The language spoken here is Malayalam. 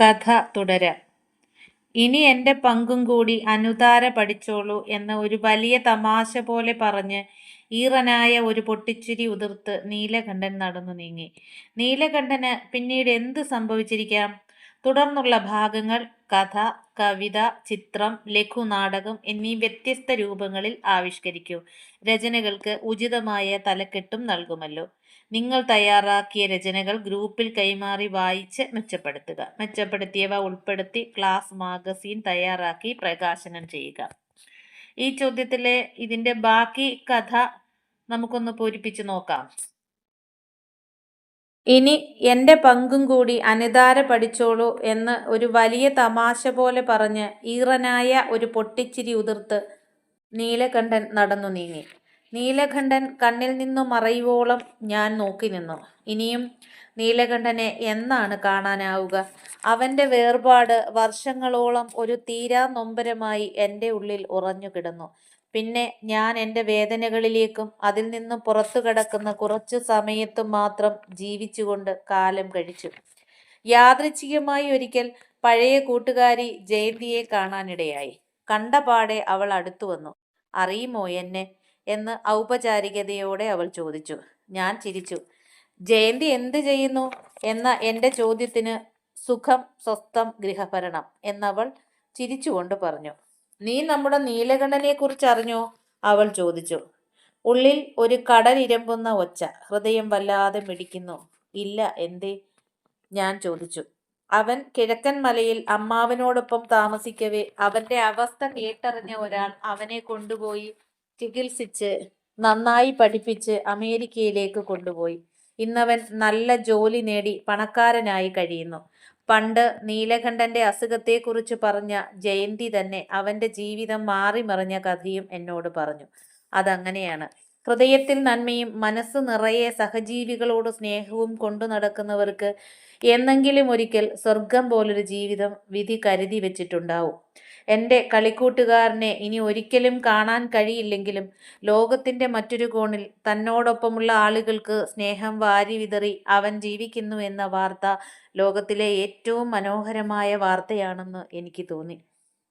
കഥ തുടരാം. ഇനി എന്റെ പങ്കും കൂടി അനുതാര പഠിച്ചോളൂ എന്ന് ഒരു വലിയ തമാശ പോലെ പറഞ്ഞ് ഈറനായ ഒരു പൊട്ടിച്ചിരി ഉതിർത്ത് നീലകണ്ഠൻ നടന്നു നീങ്ങി. നീലകണ്ഠന് പിന്നീട് എന്ത് സംഭവിച്ചിരിക്കാം? തുടർന്നുള്ള ഭാഗങ്ങൾ കഥ കവിത ചിത്രം ലഘുനാടകം എന്നീ വ്യത്യസ്ത രൂപങ്ങളിൽ ആവിഷ്കരിക്കൂ. രചനകൾക്ക് ഉചിതമായ തലക്കെട്ടും നൽകുമല്ലോ. നിങ്ങൾ തയ്യാറാക്കിയ രചനകൾ ഗ്രൂപ്പിൽ കൈമാറി വായിച്ച് മെച്ചപ്പെടുത്തുക. മെച്ചപ്പെടുത്തിയവ ഉൾപ്പെടുത്തി ക്ലാസ് മാഗസീൻ തയ്യാറാക്കി പ്രകാശനം ചെയ്യുക. ഈ ചോദ്യത്തിലെ ഇതിന്റെ ബാക്കി കഥ നമുക്കൊന്ന് പൂരിപ്പിച്ച് നോക്കാം. ഇനി എന്റെ പങ്കും കൂടി അനിതാര പഠിച്ചോളൂ എന്ന് ഒരു വലിയ തമാശ പോലെ പറഞ്ഞ് ഈറനായ ഒരു പൊട്ടിച്ചിരി ഉതിർത്ത് നീലകണ്ഠൻ നടന്നു നീങ്ങി. നീലകണ്ഠൻ കണ്ണിൽ നിന്നു മറയുവോളം ഞാൻ നോക്കി നിന്നു. ഇനിയും നീലകണ്ഠനെ എന്നാണ് കാണാനാവുക? അവന്റെ വേർപാട് വർഷങ്ങളോളം ഒരു തീരാ നൊമ്പരമായി എന്റെ ഉള്ളിൽ ഉറഞ്ഞു കിടന്നു. പിന്നെ ഞാൻ എന്റെ വേദനകളിലേക്കും അതിൽ നിന്നും പുറത്തു കിടക്കുന്ന കുറച്ചു സമയത്തും മാത്രം ജീവിച്ചുകൊണ്ട് കാലം കഴിച്ചു. യാദൃച്ഛികമായി ഒരിക്കൽ പഴയ കൂട്ടുകാരി ജയന്തിയെ കാണാനിടയായി. കണ്ടപാടെ അവൾ അടുത്തു വന്നു. അറിയുമോ എന്നെ? എന്ന് ഔപചാരികതയോടെ അവൾ ചോദിച്ചു. ഞാൻ ചിരിച്ചു. ജയന്തി എന്ത് ചെയ്യുന്നു? എന്ന എന്റെ ചോദ്യത്തിന് സുഖം സ്വസ്ഥം ഗൃഹഭരണം എന്നവൾ ചിരിച്ചുകൊണ്ട് പറഞ്ഞു. നീ നമ്മുടെ നീലകണ്ഠനെ കുറിച്ച് അറിഞ്ഞോ അവൾ ചോദിച്ചു. ഉള്ളിൽ ഒരു കടലിരമ്പുന്ന ഒച്ച. ഹൃദയം വല്ലാതെ മിടിക്കുന്നു ഇല്ല എന്തേ? ഞാൻ ചോദിച്ചു. അവൻ കിഴക്കൻ മലയിൽ അമ്മാവനോടൊപ്പം താമസിക്കവേ. അവന്റെ അവസ്ഥ കേട്ടറിഞ്ഞ ഒരാൾ അവനെ കൊണ്ടുപോയി ചികിത്സിച്ച് നന്നായി പഠിപ്പിച്ച് അമേരിക്കയിലേക്ക് കൊണ്ടുപോയി. ഇന്നവൻ നല്ല ജോലി നേടി പണക്കാരനായി കഴിയുന്നു. പണ്ട് നീലകണ്ഠന്റെ അസുഖത്തെക്കുറിച്ച് പറഞ്ഞ ജയന്തി തന്നെ അവന്റെ ജീവിതം മാറിമറിഞ്ഞ കഥയും എന്നോട് പറഞ്ഞു. അതങ്ങനെയാണ്. ഹൃദയത്തിൽ നന്മയും മനസ്സ് നിറയെ സഹജീവികളോട് സ്നേഹവും കൊണ്ടു നടക്കുന്നവർക്ക് എന്നെങ്കിലും ഒരിക്കൽ സ്വർഗം പോലൊരു ജീവിതം വിധി കരുതി വെച്ചിട്ടുണ്ടാവും. എന്റെ കളിക്കൂട്ടുകാരനെ ഇനി ഒരിക്കലും കാണാൻ കഴിയില്ലെങ്കിലും ലോകത്തിന്റെ മറ്റൊരു കോണിൽ തന്നോടൊപ്പമുള്ള ആളുകൾക്ക് സ്നേഹം വാരി വിതറി അവൻ ജീവിക്കുന്നു എന്ന വാർത്ത ലോകത്തിലെ ഏറ്റവും മനോഹരമായ വാർത്തയാണെന്ന് എനിക്ക് തോന്നി.